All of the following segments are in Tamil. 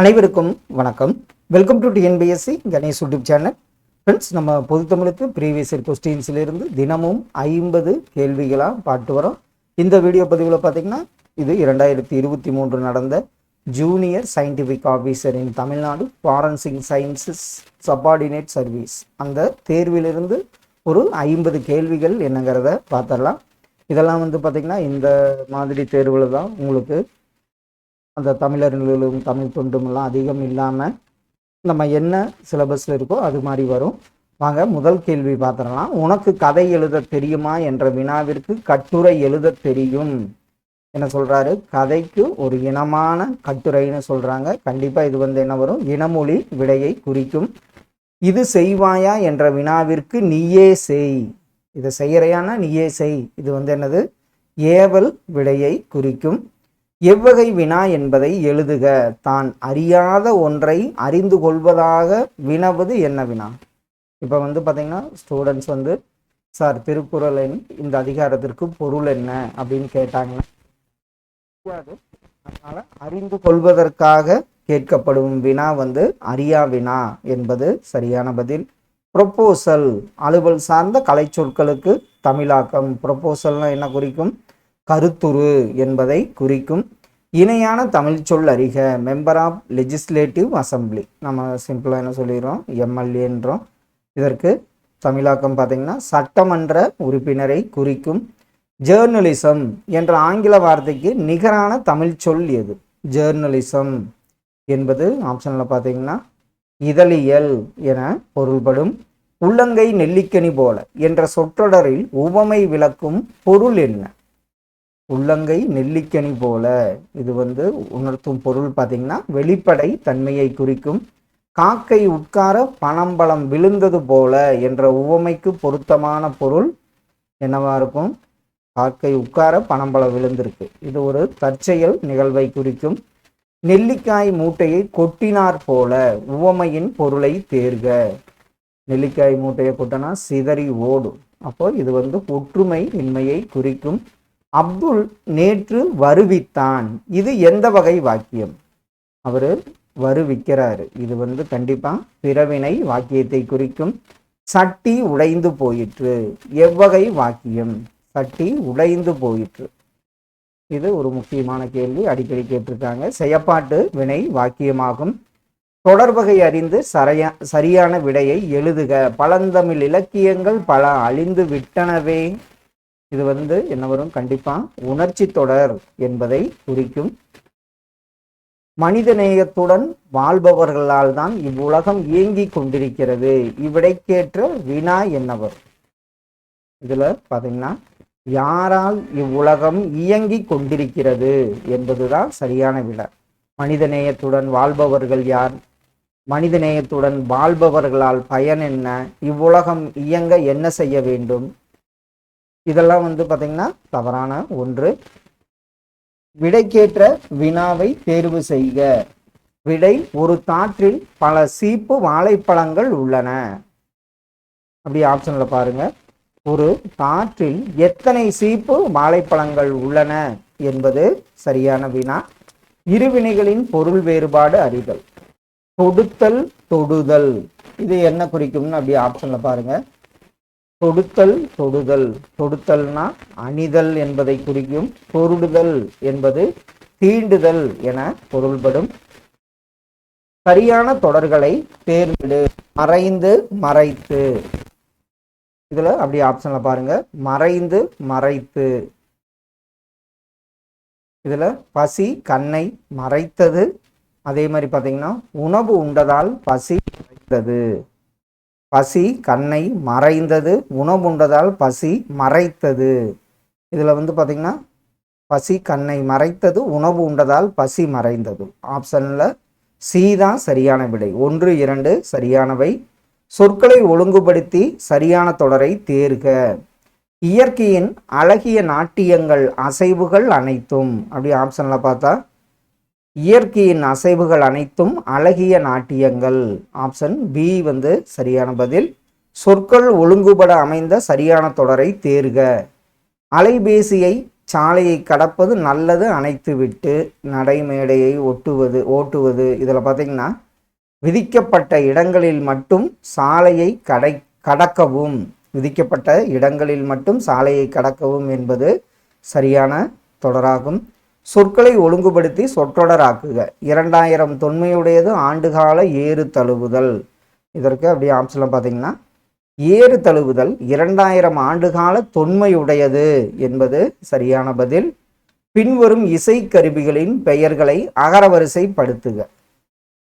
அனைவருக்கும் வணக்கம். Welcome to TNPSC Ganesh YouTube channel. Friends நம்ம பொது தமிழுக்கு ப்ரீவியஸ் இயர் கொஸ்டின்ஸ்லேருந்து தினமும் ஐம்பது கேள்விகளாக பாட்டு வரோம். இந்த வீடியோ பதிவில் பார்த்தீங்கன்னா இது இரண்டாயிரத்தி இருபத்தி மூன்று நடந்த junior scientific officer in Tamil Nadu forensic sciences subordinate service அந்த தேர்விலிருந்து ஒரு ஐம்பது கேள்விகள் என்னங்கிறத பார்த்துடலாம் இதெல்லாம் வந்து பார்த்திங்கன்னா இந்த மாதிரி தேர்வில் தான் உங்களுக்கு அந்த தமிழர்களும் தமிழ் தொண்டுமெல்லாம் அதிகம் இல்லாமல் நம்ம என்ன சிலபஸில் இருக்கோ அது மாதிரி வரும். வாங்க முதல் கேள்வி பார்த்துடலாம். உனக்கு கதை எழுத தெரியுமா என்ற வினாவிற்கு கட்டுரை எழுத தெரியும். என்ன சொல்கிறாரு கதைக்கு ஒரு இனமான கட்டுரைன்னு சொல்கிறாங்க கண்டிப்பாக இது வந்து என்ன வரும்? இனமொழி விடையை குறிக்கும். இது செய்வாயா என்ற வினாவிற்கு நீயே செய். இதை செய்கிறையானா நீயே செய். இது வந்து என்னது? ஏவல் விடையை குறிக்கும். எவ்வகை வினா என்பதை எழுதுக. தான் அறியாத ஒன்றை அறிந்து கொள்வதாக வினவது என்ன வினா? இப்போ வந்து பார்த்தீங்கன்னா ஸ்டூடெண்ட்ஸ் வந்து சார் திருக்குறளின் இந்த அதிகாரத்திற்கு பொருள் என்ன? அப்படின்னு கேட்டாங்க அதனால் அறிந்து கொள்வதற்காக கேட்கப்படும் வினா வந்து அறியா வினா என்பது சரியான பதில். ப்ரொப்போசல் அலுவல் சார்ந்த கலைச்சொற்களுக்கு தமிழாக்கம். ப்ரொப்போசல்னால் என்ன குறிக்கும்? கருத்துரு என்பதை குறிக்கும். இணையான தமிழ் சொல் அறிக மெம்பர் ஆஃப் லெஜிஸ்லேட்டிவ் அசம்பிளி நம்ம சிம்பிளாக என்ன சொல்லிடுறோம்? எம்எல்ஏன்றோம் இதற்கு தமிழாக்கம் பார்த்தீங்கன்னா சட்டமன்ற உறுப்பினரை குறிக்கும் ஜேர்னலிசம் என்ற ஆங்கில வார்த்தைக்கு நிகரான தமிழ் சொல் எது? ஜேர்னலிசம் என்பது ஆப்ஷனில் பார்த்தீங்கன்னா இதழியல் என பொருள்படும் உள்ளங்கை நெல்லிக்கனி போல என்ற சொற்றொடரில் உவமை விளக்கும் பொருள் என்ன? உள்ளங்கை நெல்லிக்கனி போல இது வந்து உணர்த்தும் பொருள் பார்த்தீங்கன்னா வெளிப்படை தன்மையை குறிக்கும். காக்கை உட்கார பனம்பழம் விழுந்தது போல என்ற உவமைக்கு பொருத்தமான பொருள் என்னவா இருக்கும்? காக்கை உட்கார பனம்பழம் விழுந்திருக்கு. இது ஒரு தற்செயல் நிகழ்வை குறிக்கும். நெல்லிக்காய் மூட்டையை கொட்டினார் போல உவமையின் பொருளை தேர்க. நெல்லிக்காய் மூட்டையை கொட்டினா சிதறி ஓடும். அப்போ இது வந்து ஒற்றுமை இன்மையை குறிக்கும். அப்துல் நேற்று வருவித்தான். இது எந்த வகை வாக்கியம்? அவர் வருவிக்கிறாரு. இது வந்து கண்டிப்பாக பிறவினை வாக்கியத்தை குறிக்கும். சட்டி உடைந்து போயிற்று. எவ்வகை வாக்கியம்? சட்டி உடைந்து போயிற்று. இது ஒரு முக்கியமான கேள்வி. அடிக்கடி கேட்டிருக்காங்க. செயப்பாட்டு வினை வாக்கியமாகும். தொடர்பகை அறிந்து சரையா சரியான விடையை எழுதுக. பழந்தமிழ் இலக்கியங்கள் பல அழிந்து விட்டனவே. இது வந்து என்ன வரும்? கண்டிப்பா உணர்ச்சி தொடர் என்பதை குறிக்கும். மனிதநேயத்துடன் வாழ்பவர்களால் தான் இவ்வுலகம் இயங்கிக் கொண்டிருக்கிறது. இவ்விடைக்கேற்ற வினா என்னவர் இதுல பாத்தீங்கன்னா யாரால் இவ்வுலகம் இயங்கிக் கொண்டிருக்கிறது என்பதுதான் சரியான விடை மனிதநேயத்துடன் வாழ்பவர்கள் யார்? மனிதநேயத்துடன் வாழ்பவர்களால் பயன் என்ன? இவ்வுலகம் இயங்க என்ன செய்ய வேண்டும்? இதெல்லாம் வந்து பார்த்தீங்கன்னா தவறான ஒன்று. விடைக்கேற்ற வினாவை தேர்வு செய்க. விடை ஒரு தாற்றில் பல சீப்பு வாழைப்பழங்கள் உள்ளன. அப்படி ஆப்ஷனில் பாருங்கள் ஒரு தாற்றில் எத்தனை சீப்பு வாழைப்பழங்கள் உள்ளன என்பது சரியான வினா. இருவினைகளின் பொருள் வேறுபாடு அறிதல். தொடுத்தல் தொடுதல். இது என்ன குறிக்கும்னு அப்படி ஆப்ஷனில் பாருங்கள் தொடுத்தல் தொடுதல். தொடுத்தல்னா அணிதல் என்பதை குறிக்கும் பொருடுதல் என்பது தீண்டுதல் என பொருள்படும். சரியான தொடர்களை தேர்ந்தெடு. மறைந்து மறைத்து. இதுல அப்படி ஆப்ஷன்ல பாருங்க. மறைந்து மறைத்து. இதுல பசி கண்ணை மறைத்தது. அதே மாதிரி பார்த்தீங்கன்னா உணவு உண்டதால் பசி மறைத்தது. பசி கண்ணை மறைந்தது உணவுண்டதால் பசி மறைத்தது. இதில் வந்து பார்த்திங்கன்னா பசி கண்ணை மறைத்தது உணவு உண்டதால் பசி மறைந்தது. ஆப்ஷனில் சி தான் சரியான விடை. ஒன்று இரண்டு சரியானவை. சொற்களை ஒழுங்குபடுத்தி சரியான தொடரை தேர்க. இயற்கையின் அழகிய நாட்டியங்கள் அசைவுகள் அனைத்தும். அப்படி ஆப்ஷனில் பார்த்தா இயற்கையின் அசைவுகள் அனைத்தும் அழகிய நாட்டியங்கள். ஆப்ஷன் பி வந்து சரியான பதில். சொற்கள் ஒழுங்குபட அமைந்த சரியான தொடரை தேர்க. அலைபேசியை சாலையை கடப்பது நல்லது அணைத்து விட்டு நடைமேடையை ஒட்டுவது ஓட்டுவது. இதில் பார்த்தீங்கன்னா விதிக்கப்பட்ட இடங்களில் மட்டும் சாலையை கடை கடக்கவும். விதிக்கப்பட்ட இடங்களில் மட்டும் சாலையை கடக்கவும் என்பது சரியான தொடராகும். சொற்களை ஒழுங்குபடுத்தி சொற்றொடராக்குக. இரண்டாயிரம் தொன்மையுடையது ஆண்டுகால ஏறு தழுவுதல். இதற்கு அப்படியே ஆப்ஷனில் பார்த்தீங்கன்னா ஏறு தழுவுதல் இரண்டாயிரம் ஆண்டுகால தொன்மையுடையது என்பது சரியான பதில். பின்வரும் இசை கருவிகளின் பெயர்களை அகரவரிசைப்படுத்துக.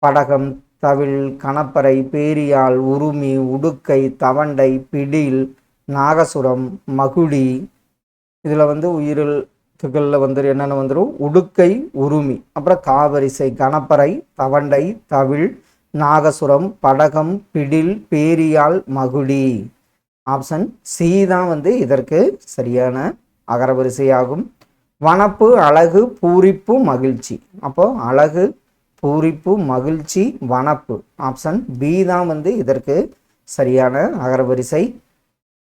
படகம் தவில் கணப்பறை பேரியால் உருமி உடுக்கை தவண்டை பிடில் நாகசுரம் மகுடி. இதில் வந்து உயிரில் உயிரிழத்துகளில் வந்து என்னென்ன வந்துடும் உடுக்கை உருமி. அப்புறம் காவரிசை கணப்பறை தவண்டை தவிழ் நாகசுரம் படகம் பிடில் பேரியால் மகுடி. ஆப்ஷன் சி தான் வந்து இதற்கு சரியான அகரவரிசையாகும். வனப்பு அழகு பூரிப்பு மகிழ்ச்சி. அப்போ அழகு பூரிப்பு மகிழ்ச்சி வனப்பு. ஆப்ஷன் பி தான் வந்து இதற்கு சரியான அகரவரிசை.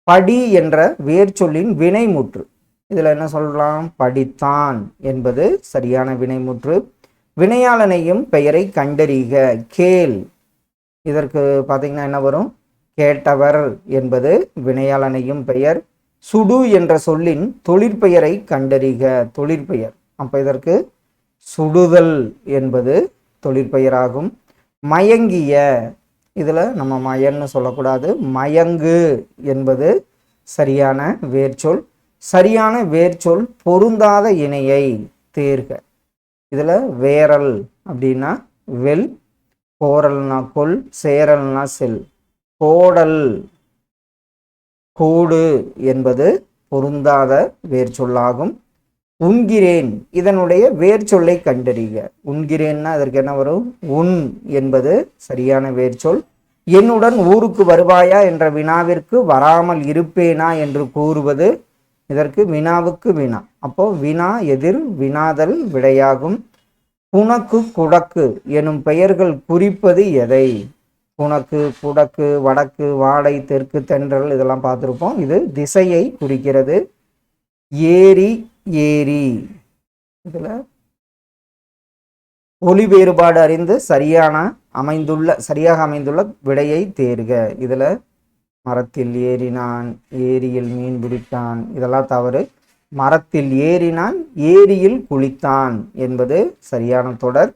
படி என்ற வேர்ச்சொல்லின் வினைமுற்று. இதில் என்ன சொல்லலாம்? படித்தான் என்பது சரியான வினைமுற்று. வினையாளனையும் பெயரை கண்டறிக. கேள். இதற்கு பார்த்தீங்கன்னா என்ன வரும்? கேட்டவர் என்பது வினையாளனையும் பெயர். சுடு என்ற சொல்லின் தொழிற்பெயரை கண்டறிக. தொழிற்பெயர் அப்போ இதற்கு சுடுதல் என்பது தொழிற்பெயராகும் மயங்கிய. இதில் நம்ம மயன்னு சொல்லக்கூடாது. மயங்கு என்பது சரியான வேர்ச்சொல். சரியான வேர்ச்சொல் பொருந்தாத இணையை தேர்க. இதில் வேரல் அப்படின்னா வெல் கோரல்னா கொல் சேரல்னா செல். கோடல் கோடு என்பது பொருந்தாத வேர்ச்சொல்லாகும். உண்கிறேன் இதனுடைய வேர்ச்சொல்லை கண்டறிக. உண்கிறேன்னா அதற்கு என்ன வரும்? உன் என்பது சரியான வேர்ச்சொல். என்னுடன் ஊருக்கு வருவாயா என்ற வினாவிற்கு வராமல் இருப்பேனா என்று கூறுவது இதற்கு வினாவுக்கு வினா. அப்போ வினா எதிர் வினாதல் விடையாகும். புனக்கு குடக்கு எனும் பெயர்கள் குறிப்பது எதை? புனக்கு குடக்கு வடக்கு வாடை தெற்கு தென்றல் இதெல்லாம் பார்த்துருப்போம். இது திசையை குறிக்கிறது. ஏரி ஏரி. இதில் ஒளி வேறுபாடு அறிந்து சரியான அமைந்துள்ள சரியாக அமைந்துள்ள விடையை தேர்க. இதில் மரத்தில் ஏறினான் ஏரியில் மீன் பிடித்தான். இதெல்லாம் தவறு. மரத்தில் ஏறினான் ஏரியில் குளித்தான் என்பது சரியான தொடர்.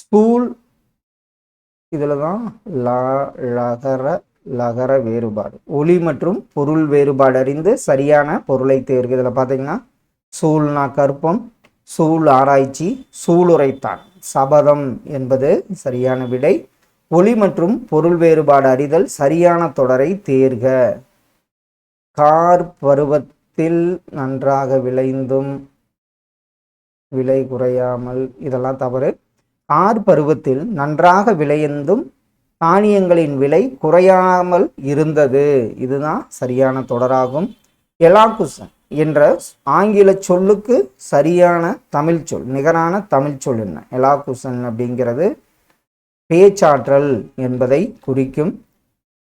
ஸ்கூல் இதில் தான் ல லகர லகர வேறுபாடு. ஒளி மற்றும் பொருள் வேறுபாடு அறிந்து சரியான பொருளை தேர்வு இதில் பார்த்தீங்கன்னா சூழ்னா கற்பம் சூழ் ஆராய்ச்சி சூளுரைத்தான். சபதம் என்பது சரியான விடை. ஒளி மற்றும் பொருள் வேறுபாடு அறிதல் சரியான தொடரை தேர்க. கார் பருவத்தில் நன்றாக விளைந்தும் விலை குறையாமல் இதெல்லாம் தவறு. கார் பருவத்தில் நன்றாக விளைந்தும் தானியங்களின் விலை குறையாமல் இருந்தது. இதுதான் சரியான தொடராகும். எலாகுசன் என்ற ஆங்கில சொல்லுக்கு சரியான தமிழ் சொல் நிகரான தமிழ் சொல் என்ன? எலாகுசன் அப்படிங்கிறது பேச்சாற்றல் என்பதை குறிக்கும்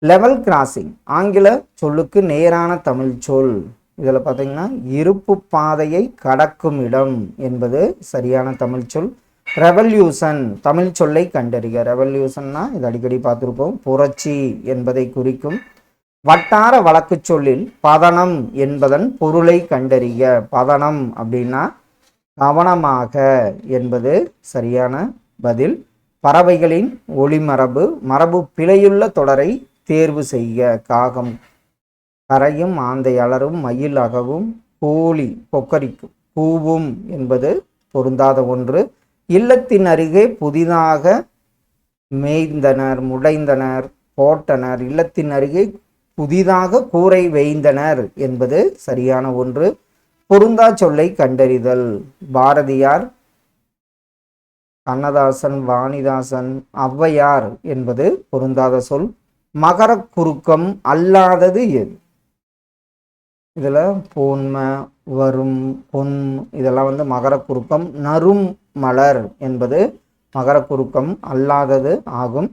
லெவல் கிராசிங் ஆங்கில சொல்லுக்கு நேரான தமிழ் சொல். இதில் பார்த்தீங்கன்னா இருப்பு பாதையை கடக்கும் இடம் என்பது சரியான தமிழ் சொல். ரெவல்யூஷன் தமிழ் சொல்லை கண்டறிக. ரெவல்யூஷன்னா இது அடிக்கடி பார்த்துருப்போம். புரட்சி என்பதை குறிக்கும். வட்டார வழக்கு சொல்லில் பதனம் என்பதன் பொருளை கண்டறிக. பதனம் அப்படின்னா கவனமாக என்பது சரியான பதில். பறவைகளின் ஒளிமரபு மரபு பிழையுள்ள தொடரை தேர்வு செய்க. காகம் கரையும் ஆந்தை அலரும் மயில் அகவும் கோழி கொக்கரிக்கும் கூவும் என்பது பொருந்தாத ஒன்று. இல்லத்தின் அருகே புதிதாக மேய்ந்தனர் முடைந்தனர் போட்டனர். இல்லத்தின் அருகே புதிதாக கூரை வேய்ந்தனர் என்பது சரியான ஒன்று. பொருந்தா சொல்லை கண்டறிதல். பாரதியார் கண்ணதாசன் வாணிதாசன் ஔவையார் என்பது பொருந்தாத சொல். மகர குறுக்கம் அல்லாதது எது? இதில் பொன்மை வரும் பொன் இதெல்லாம் வந்து மகர குறுக்கம். நறும் மலர் என்பது மகர குறுக்கம் அல்லாதது ஆகும்.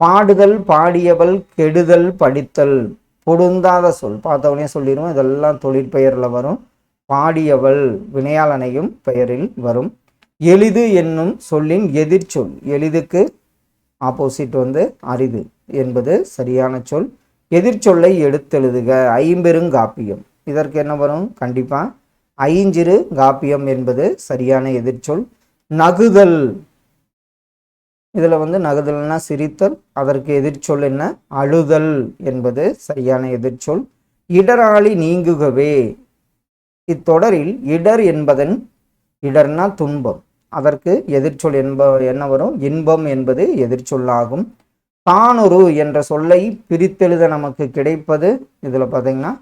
பாடுதல் பாடியவள் கெடுதல் படித்தல் பொருந்தாத சொல். பார்த்தவனே சொல்லிடுவோம் இதெல்லாம் தொழிற்பெயரில் வரும். பாடியவள் வினையாளனையும் பெயரில் வரும். எளிது என்னும் சொல்லின் எதிர்ச்சொல் எளிதுக்கு ஆப்போசிட் வந்து அரிது என்பது சரியான சொல். எதிர்ச்சொல்லை எடுத்தெழுதுக. ஐம்பெருங்காப்பியம் இதற்கு என்ன வரும்? கண்டிப்பாக ஐஞ்சிறு காப்பியம் என்பது சரியான எதிர்ச்சொல் நகுதல். இதில் வந்து நகுதல்னா சிரித்தல். அதற்கு எதிர்ச்சொல் என்ன? அழுதல் என்பது சரியான எதிர்ச்சொல் இடராளி நீங்குகவே. இத்தொடரில் இடர் என்பதன் இடர்னா துன்பம். அதற்கு எதிர்ச்சொல் என்ப என்ன வரும்? இன்பம் என்பது எதிர்ச்சொல்லாகும். தானுரு என்ற சொல்லை பிரித்தெழுத நமக்கு கிடைப்பது இதில் பார்த்தீங்கன்னா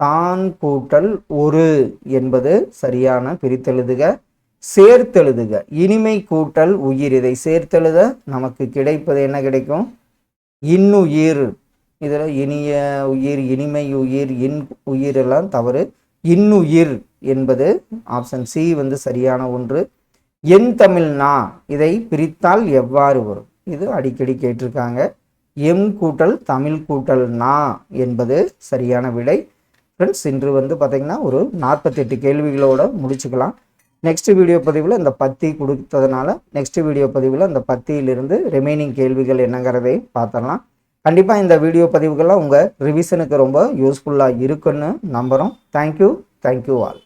தான் கூட்டல் ஒரு என்பது சரியான பிரித்தெழுதுக சேர்த்தெழுதுக. இனிமை கூட்டல் உயிர் இதை சேர்த்தெழுத நமக்கு கிடைப்பது என்ன கிடைக்கும்? இன்னுயிர். இதில் இனிய உயிர் இனிமை உயிர் இன் உயிர் எல்லாம் தவறு. இன்னுயிர் என்பது ஆப்ஷன் சி வந்து சரியான ஒன்று. என் தமிழ்னா இதை பிரித்தால் எவ்வாறு வரும்? இது அடிக்கடி கேட்டிருக்காங்க. எம் கூட்டல் தமிழ் கூட்டல் நா என்பது சரியான விடை. ஃப்ரெண்ட்ஸ் இன்று வந்து பார்த்திங்கன்னா ஒரு நாற்பத்தெட்டு கேள்விகளோடு முடிச்சுக்கலாம். நெக்ஸ்ட் வீடியோ பதிவில் இந்த பத்தி கொடுத்ததுனால நெக்ஸ்ட் வீடியோ பதிவில் அந்த பத்தியிலிருந்து ரிமைனிங் கேள்விகள் என்னங்கிறதை பார்த்துடலாம். கண்டிப்பாக இந்த வீடியோ பதிவுகள்லாம் உங்கள் ரிவிஷனுக்கு ரொம்ப யூஸ்ஃபுல்லாக இருக்குன்னு நம்புகிறோம் தேங்க்யூ தேங்க்யூ ஆல்